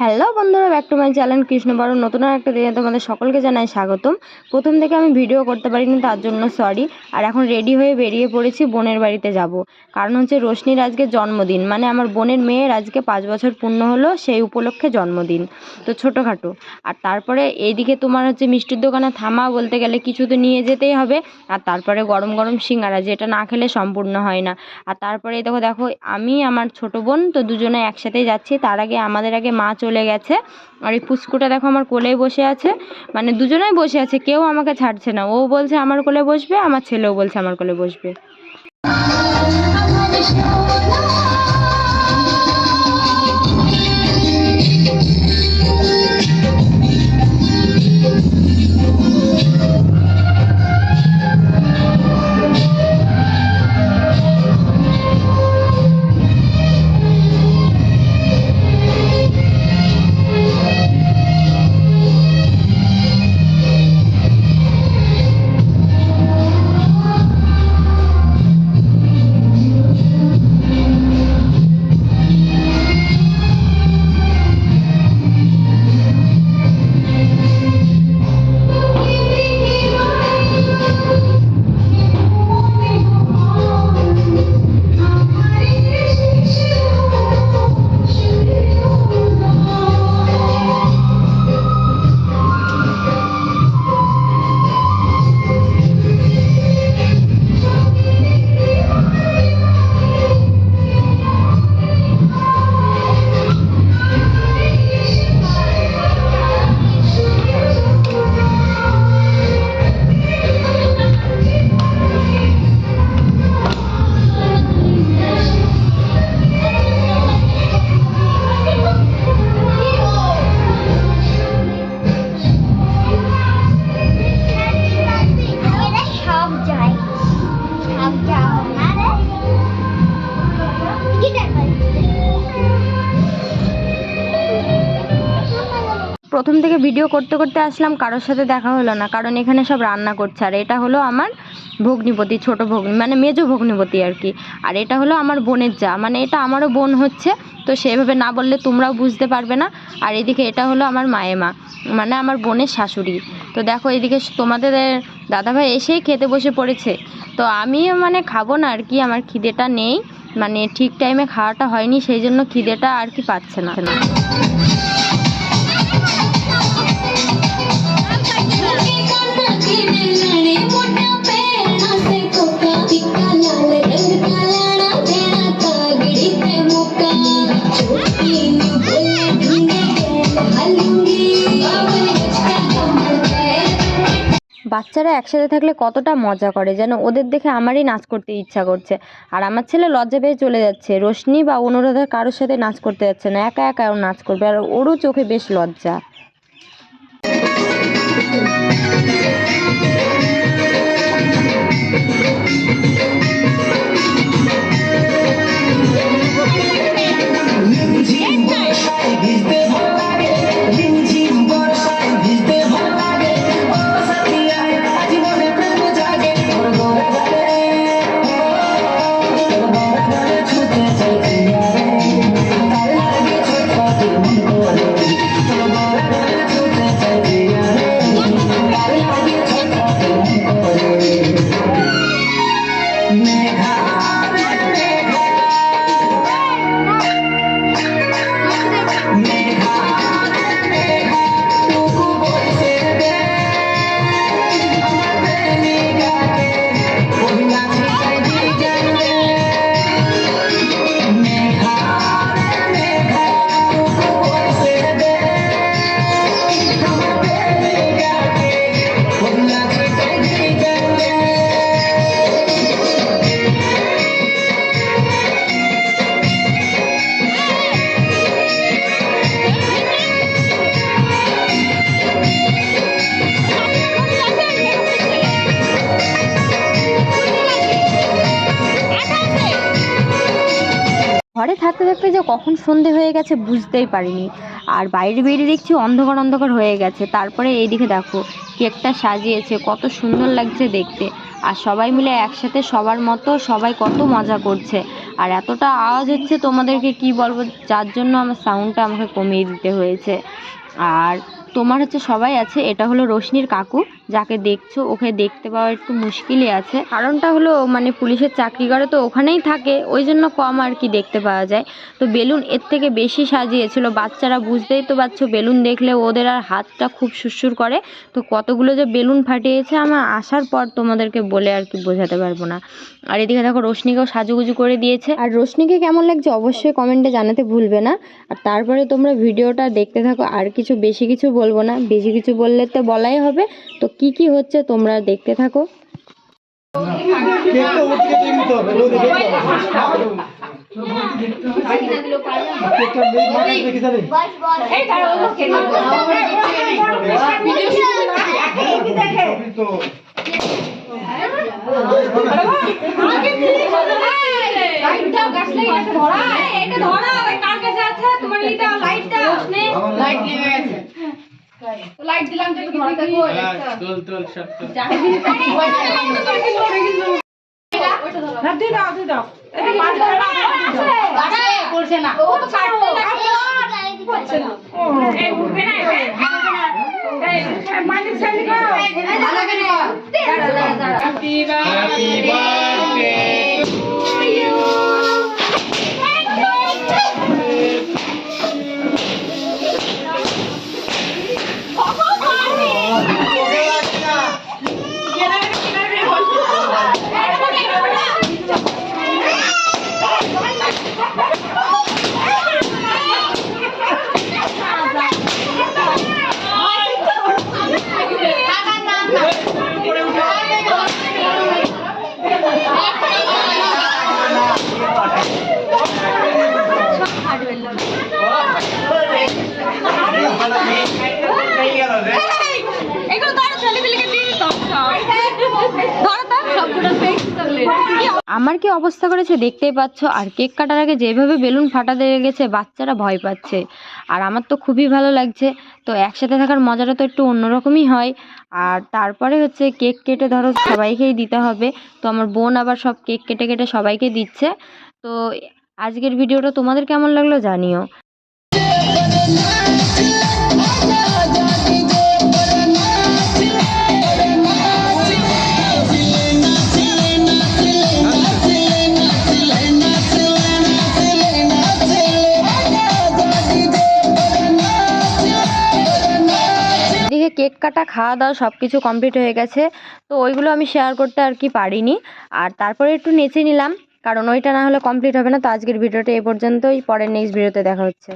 Hello বন্ধুরা, back to my channel কৃষ্ণবরণ নতুন আর একটা দিনে তোমাদের সকলকে জানাই স্বাগতম। প্রথম থেকে আমি ভিডিও করতে পারিনি, তার জন্য সরি আর এখন রেডি হয়ে বেরিয়ে পড়েছি, বোনের বাড়িতে যাব। কারণ হচ্ছে রোশনির আজকে জন্মদিন। মানে আমার বোনের মেয়ের আজকে পাঁচ বছর পূর্ণ হলো, সেই উপলক্ষে জন্মদিন। তো ছোটোখাটো। আর তারপরে এইদিকে তোমার হচ্ছে মিষ্টির দোকানে থামা বলতে গেলে কিছু তো নিয়ে যেতেই হবে। আর তারপরে গরম গরম সিঙ্গারা, যেটা না খেলে সম্পূর্ণ হয় না। আর তারপরে দেখো দেখো, আমি, আমার ছোটো বোন তো দুজনে একসাথেই যাচ্ছি। তার আগে আমাদের আগে মা গেছে। আর এই পুচকুটা দেখো আমার কোলেই বসে আছে। মানে দুজনেই বসে আছে, কেউ আমাকে ছাড়ছে না। ও বলছে, আমার কোলে বসবে, আমার ছেলেও বলছে, আমার কোলে বসবে। প্রথম থেকে ভিডিও করতে করতে আসলাম, কারোর সাথে দেখা হলো না, কারণ এখানে সব রান্না করছে। আর এটা হলো আমার ভগ্নিপতি, ছোট ভগ্নি মানে মেজো ভগ্নিপতি আর কি। আর এটা হলো আমার বোনের যা মানে এটা আমারও বোন হচ্ছে, তো সেভাবে না বললে তোমরাও বুঝতে পারবে না। আর এদিকে এটা হলো আমার মায়ের মা মানে আমার বোনের শাশুড়ি। তো দেখো এদিকে তোমাদের দাদাভাই এসেই খেতে বসে পড়েছে। তো আমিও মানে খাব না আর কি, আমার খিদেটা নেই মানে ঠিক টাইমে খাওয়াটা হয়নি, সেই জন্য খিদেটা আর কি পাচ্ছে না। বাচ্চারা একসাথে থাকলে কতটা মজা করে যেন ওদের দেখে আমারই নাচ করতে ইচ্ছা করছে। আর আমার ছেলে লজ্জা পেয়ে চলে যাচ্ছে। রোশনি বা অনুরোধের কারোর সাথে নাচ করতে যাচ্ছে না। একা একা নাচ করবে আর ওরও চোখে বেশ লজ্জা। রিমঝিম থাকতে যে কখন সন্ধে হয়ে গেছে বুঝতেই পারিনি। আর বাইরে বেরিয়ে দেখছি অন্ধকার অন্ধকার হয়ে গেছে। তারপরে এইদিকে দেখো, কেকটা সাজিয়েছে, কত সুন্দর লাগছে দেখতে। আর সবাই মিলে একসাথে সবার মতো সবাই কত মজা করছে। আর এতটা আওয়াজ হচ্ছে তোমাদেরকে কি বলব, যার জন্য আমার সাউন্ডটা আমাকে কমিয়ে দিতে হয়েছে। আর তোমার হচ্ছে সবাই আছে, এটা হলো রোশনির কাকু, যাকে দেখছ, ওকে দেখতে পাওয়া একটু মুশকিলই আছে। কারণটা হলো মানে পুলিশের চাকরি করে, তো ওখানেই থাকে, ওই জন্য কম আর কি দেখতে পাওয়া যায়। তো বেলুন এর থেকে বেশি সাজিয়েছিল, বাচ্চারা বুঝতেই তো পারছ, বেলুন দেখলে ওদের আর হাতটা খুব সুরসুর করে। তো কতগুলো যে বেলুন ফাটিয়েছে, আমার আসার পর তোমাদেরকে বলে আর কি বোঝাতে পারব না। আর এদিকে দেখো, রোশনিকেও সাজুগুজু করে দিয়েছে। আর রোশনিকে কেমন লাগছে, অবশ্যই কমেন্টে জানাতে ভুলবে না। আর তারপরে তোমরা ভিডিওটা দেখতে থাকো, আর কিছু, বেশি কিছু বলব না বেশি কিছু বললে তো বলাই হবে। তো কি কি হচ্ছে তোমরা দেখতে থাকো। হবে কেকটা মেয়ে মাথায় রেখে যাবে বস বস এই তো লাইট দিলাম তো একটু ধরা থাকো তোল তোল সব তোল। করছে না ও তো কাটতে করছে না ভালো করে Happy birthday আমার কি অবস্থা করেছে দেখতেই পাচ্ছ? আর কেক কাটার আগে যেভাবে বেলুন ফাটাতে লেগেছে বাচ্চারা ভয় পাচ্ছে। আর আমার তো খুবই ভালো লাগছে। তো একসাথে থাকার মজাটা তো একটু অন্যরকমই হয়। আর তারপরে হচ্ছে কেক কেটে ধরো সবাইকেই দিতে হবে। তো আমার বোন আবার সব কেক কেটে কেটে সবাইকে দিচ্ছে। তো আজকের ভিডিওটা তোমাদের কেমন লাগল জানিও। কেক কাটা, খাওয়া দাওয়া সব কিছু কমপ্লিট হয়ে গেছে। তো ওইগুলো আমি শেয়ার করতে আর কি পারিনি। আর তারপরে একটু নেচে নিলাম, কারণ ওইটা না হলে কমপ্লিট হবে না। তো আজকের ভিডিওটা এ পর্যন্তই। পরের নেক্সট ভিডিওতে দেখা হচ্ছে।